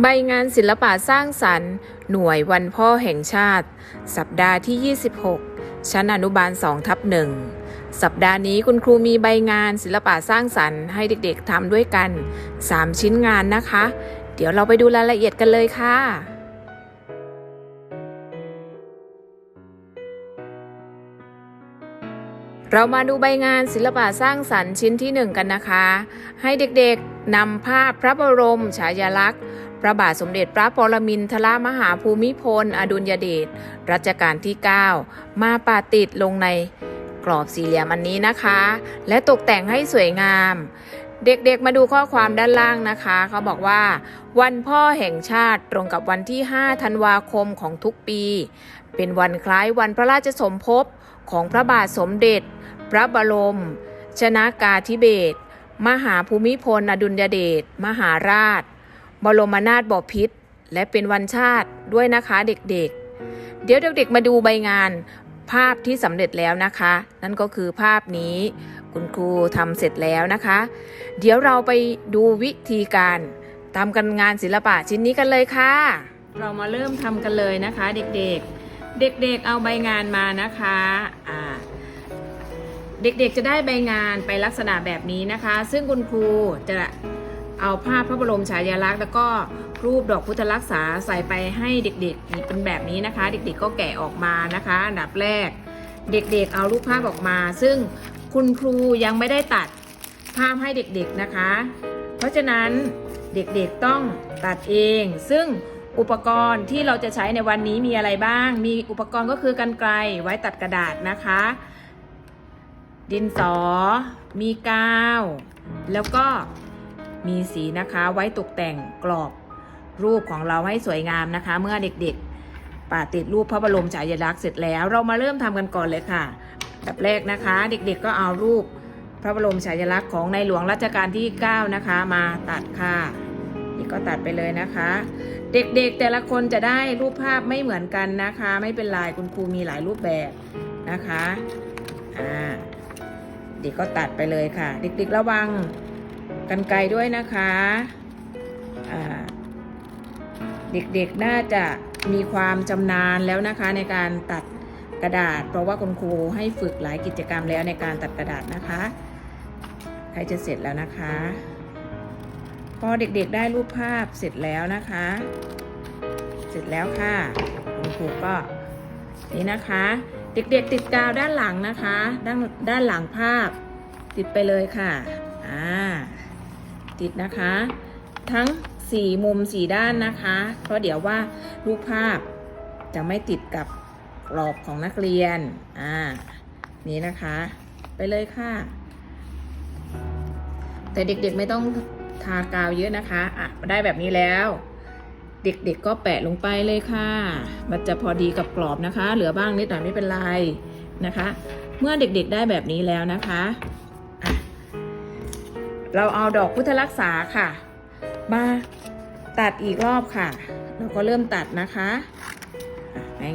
ใบงานศิลปะสร้างสรรค์ หน่วยวันพ่อแห่งชาติ สัปดาห์ที่ 26 ชั้นอนุบาล2ทับหนึ่งสัปดาห์นี้คุณครูมีใบงานศิลปะสร้างสรรค์ให้เด็กๆทำด้วยกัน 3 ชิ้นงานนะคะ เดี๋ยวเราไปดูรายละเอียดกันเลยค่ะเรามาดูใบงานศิลปะสร้างสรรค์ชิ้นที่หนึ่งกันนะคะ ให้เด็กๆนำภาพพระบรมฉายาลักษณ์ พระบาทสมเด็จพระปรมินทรมหาภูมิพล อดุลยเดชรัชกาลที่ 9 มาปาติดลงในกรอบสี่เหลี่ยมอันนี้นะคะ และตกแต่งให้สวยงาม เด็กๆมาดูข้อความด้านล่างนะคะ เขาบอกว่า วันพ่อแห่งชาติตรงกับวันที่ 5 ธันวาคมของทุกปี เป็นวันคล้ายวันพระราชสมภพของพระบาทสมเด็จ พระบรม ชนากาธิเบศมหาภูมิพล อดุลยเดช มหาราช บรมนาถบพิตรและเป็นวันชาติด้วยนะคะเด็กๆเดี๋ยวเด็กๆมาดูใบงานภาพที่สำเร็จแล้วนะคะ นั่นก็คือภาพนี้คุณครูทำเสร็จแล้วนะคะ เดี๋ยวเราไปดูวิธีการทำกันงานศิลปะชิ้นนี้กันเลยค่ะ เรามาเริ่มทำกันเลยนะคะ เด็กๆ เด็กๆเอาใบงานมานะคะอ่าเด็กๆจะได้ใบงานไปลักษณะแบบนี้นะคะ ซึ่งคุณครูจะ เอาภาพพระบรมฉายาลักษณ์แล้วก็รูปดอกพุทธลักษาใส่ไปให้เด็กๆเป็นแบบนี้นะคะ เด็กๆก็แกะออกมานะคะอันดับแรก เด็กๆเอารูปภาพออกมา ซึ่งคุณครูยังไม่ได้ตัดภาพให้เด็กๆนะคะ เพราะฉะนั้นเด็กๆต้องตัดเอง ซึ่งอุปกรณ์ที่เราจะใช้ในวันนี้มีอะไรบ้าง มีอุปกรณ์ก็คือกันไกลไว้ตัดกระดาษนะคะ ดินสอ มีกาว แล้วก็ มีสีนะคะไว้ตกแต่งกรอบรูปของเราให้สวยงามนะคะ เมื่อเด็กๆปาติดรูปพระบรมฉายาลักษณ์เสร็จแล้ว เรามาเริ่มทำกันก่อนเลยค่ะแบบแรกนะคะ เด็กๆก็เอารูปพระบรมฉายาลักษณ์ของในหลวงรัชกาลที่ 9 นะคะ มาตัดค่ะนี่ก็ตัดไปเลยนะคะ เด็กๆแต่ละคนจะได้รูปภาพไม่เหมือนกันนะคะ ไม่เป็นไรคุณครูมีหลายรูปแบบนะคะอ่าเด็กก็ตัดไปเลยค่ะ เด็กๆระวัง กันไกลด้วยนะคะเด็กๆน่าจะมีความชำนาญแล้วนะคะในการตัดกระดาษ เพราะว่าคุณครูให้ฝึกหลายกิจกรรมแล้วในการตัดกระดาษนะคะใครจะเสร็จแล้วนะคะ พอเด็กๆได้รูปภาพเสร็จแล้วนะคะ เสร็จแล้วค่ะคุณครูก็นี่นะคะ เด็กๆติดกาวด้านหลังนะคะ ด้านด้านหลังภาพติดไปเลยค่ะอ่า ติดนะคะ ทั้งสี่มุมสี่ด้านนะคะ เพราะเดี๋ยวว่ารูปภาพจะไม่ติดกับกรอบของนักเรียน อ่า นี่นะคะ ไปเลยค่ะ แต่เด็กๆไม่ต้องทากาวเยอะนะคะ อะ ได้แบบนี้แล้ว เด็กๆก็แปะลงไปเลยค่ะ มันจะพอดีกับกรอบนะคะ เหลือบ้างนิดหน่อยไม่เป็นไรนะคะ เมื่อเด็กๆได้แบบนี้แล้วนะคะ เราเอาดอกพุทธลักษาค่ะ มาตัดอีกรอบค่ะ เราก็เริ่มตัดนะคะ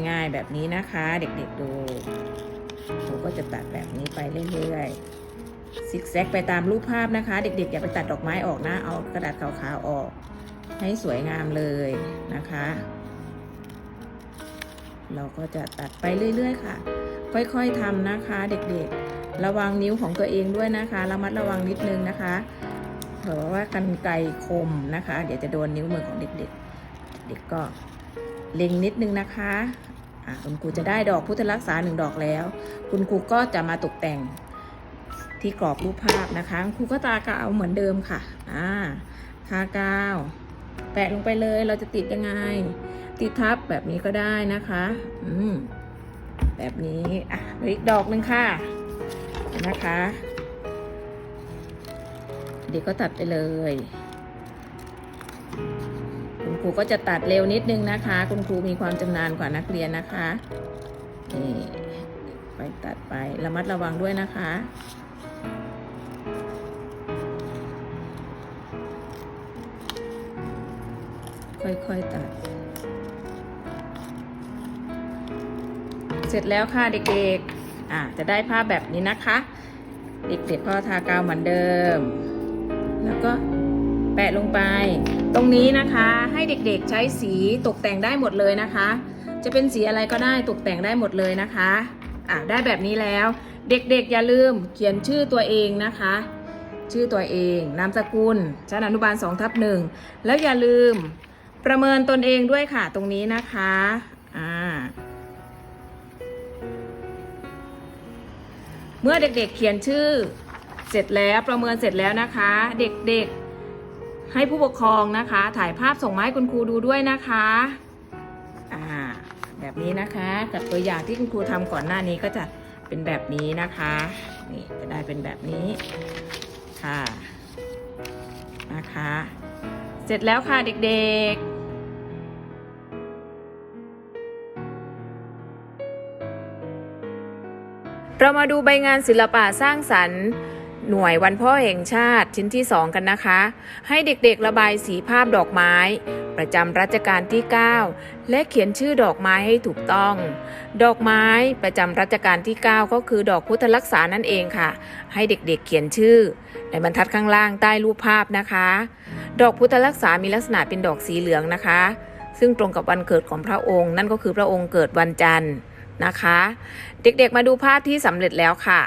ง่ายๆแบบนี้นะคะ เด็กๆดูเราก็จะตัดแบบนี้ไปเรื่อยๆซิกแซกไปตามรูปภาพนะคะ เด็กๆ อย่าไปตัดดอกไม้ออกนะ เอากระดาษขาวๆออก ให้สวยงามเลยนะคะ เราก็จะตัดไปเรื่อยๆค่ะ ค่อยๆทำนะคะ เด็กๆ ระวังนิ้วของตัวเองด้วยนะคะ ระมัดระวังนิดนึงนะคะเผื่อว่ากันไกรคมนะคะ เดี๋ยวจะโดนนิ้วมือของเด็กๆ เด็กก็เล็งนิดนึงนะคะอะคุณครูจะได้ดอกพุทธรักษาหนึ่งดอกแล้ว คุณครูก็จะมาตกแต่งที่กรอบรูปภาพนะคะครูก็ตากาวเหมือนเดิมค่ะอ่าทากาว แปะลงไปเลยเราจะติดยังไง ติดทับแบบนี้ก็ได้นะคะ อืมแบบนี้อะอีกดอกหนึ่งค่ะ นะคะ เด็กก็ตัดไปเลยคุณครูก็จะตัดเร็วนิดนึงนะคะ คุณครูมีความจำนาญกว่านักเรียนนะคะนี่ไปตัดไประมัดระวังด้วยนะคะค่อยๆตัด เสร็จแล้วค่ะเด็กๆ อะจะได้ภาพแบบนี้นะคะ เด็กๆก็ทากาวเหมือนเดิม แล้วก็แปะลงไป ตรงนี้นะคะให้เด็กๆใช้สีตกแต่งได้หมดเลยนะคะ จะเป็นสีอะไรก็ได้ตกแต่งได้หมดเลยนะคะอะได้แบบนี้แล้ว เด็กๆอย่าลืมเขียนชื่อตัวเองนะคะ ชื่อตัวเอง นามสกุลชั้นอนุบาล2ทับหนึ่งแล้วอย่าลืมประเมินตนเองด้วยค่ะตรงนี้นะคะอ่า เมื่อเด็กๆเขียนชื่อเสร็จแล้วประเมินเสร็จแล้วนะคะ เด็กๆให้ผู้ปกครองนะคะ ถ่ายภาพส่งมาให้คุณครูดูด้วยนะคะอ่าแบบนี้นะคะกับตัวอย่างที่คุณครูทำก่อนหน้านี้ก็จะเป็นแบบนี้นะคะนี่จะได้เป็นแบบนี้ค่ะนะคะ เสร็จแล้วค่ะเด็กๆ เรามาดูใบงานศิลปะสร้างสรรค์ หน่วยวันพ่อแห่งชาติชิ้นที่ 2 กันนะคะ ให้เด็กๆระบายสีภาพดอกไม้ ประจำรัชกาลที่ 9 และเขียนชื่อดอกไม้ให้ถูกต้อง ดอกไม้ประจำรัชกาลที่ 9 ก็คือดอกพุทธลักษานั่นเองค่ะ ให้เด็กๆเขียนชื่อ ในบรรทัดข้างล่างใต้รูปภาพนะคะ ดอกพุทธลักษามีลักษณะเป็นดอกสีเหลืองนะคะ ซึ่งตรงกับวันเกิดของพระองค์ นั่นก็คือพระองค์เกิดวันจันทร์ นะคะ เด็กๆมาดูภาพที่สำเร็จแล้วค่ะ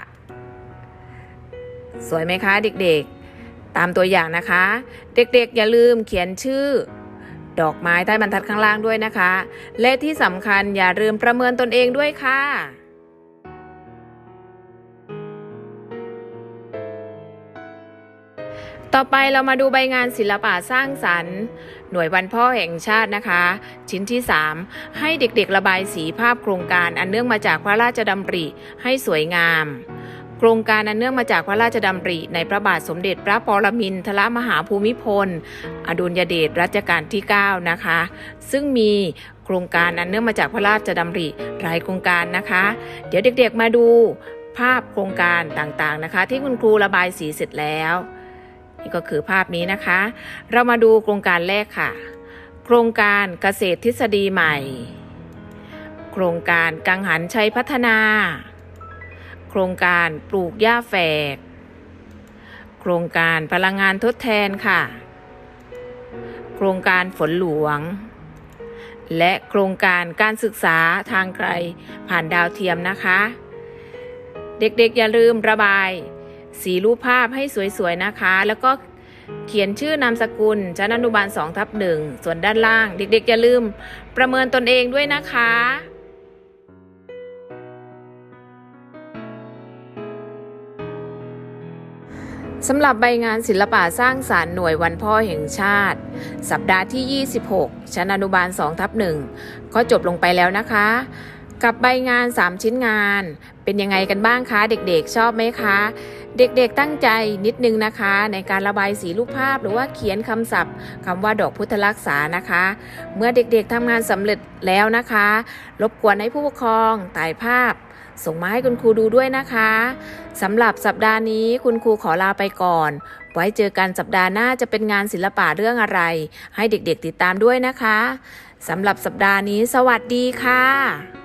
สวยไหมคะเด็กๆ ตามตัวอย่างนะคะ เด็กๆอย่าลืมเขียนชื่อ ดอกไม้ใต้บรรทัดข้างล่างด้วยนะคะ และที่สำคัญอย่าลืมประเมินตนเองด้วยค่ะ ต่อไปเรามาดูใบงานศิลปะสร้างสรรค์ หน่วยวันพ่อแห่งชาตินะคะ ชิ้นที่ 3 ให้เด็กๆระบายสีภาพโครงการอันเนื่องมาจากพระราชดำริให้สวยงาม โครงการอันเนื่องมาจากพระราชดำริ ในพระบาทสมเด็จพระปรมินทรมหาภูมิพล อดุลยเดชรัชกาลที่ 9 นะคะ ซึ่งมีโครงการอันเนื่องมาจากพระราชดำริหลายโครงการนะคะ เดี๋ยวเด็กๆมาดูภาพโครงการต่างๆนะคะ ที่คุณครูระบายสีเสร็จแล้ว นี่ก็คือภาพนี้นะคะ เรามาดูโครงการแรกค่ะ โครงการเกษตรทฤษฎีใหม่ โครงการกังหันชัยพัฒนา โครงการปลูกหญ้าแฝก โครงการพลังงานทดแทนค่ะ โครงการฝนหลวง และโครงการการศึกษาทางไกลผ่านดาวเทียมนะคะ เด็กๆอย่าลืมระบาย สีรูปภาพให้สวยๆนะคะ แล้วก็เขียนชื่อนามสกุลชั้นอนุบาล2ทับหนึ่งส่วนด้านล่าง เด็กๆอย่าลืม ประเมินตนเองด้วยนะคะสำหรับใบงานศิลปะสร้างสารรค์หน่วยวันพ่อแห่งชาติ สัปดาห์ที่ 26 ชั้นอนุบาล2ทับหนึ่งก็จบลงไปแล้วนะคะ กับใบงาน 3 ชิ้นงาน เป็นยังไงกันบ้างคะเด็กๆ ชอบไหมคะ เด็กๆตั้งใจนิดนึงนะคะ ในการระบายสีรูปภาพหรือว่าเขียนคำศัพท์คำว่าดอกพุทธลักษานะคะ เมื่อเด็กๆทำงานสำเร็จแล้วนะคะ รบกวนให้ผู้ปกครองถ่ายภาพ ส่งมาให้คุณครูดูด้วยนะคะสำหรับสัปดาห์นี้คุณครูขอลาไปก่อน ไว้เจอกันสัปดาห์หน้าจะเป็นงานศิลปะเรื่องอะไร ให้เด็กๆติดตามด้วยนะคะสำหรับสัปดาห์นี้ สวัสดีค่ะ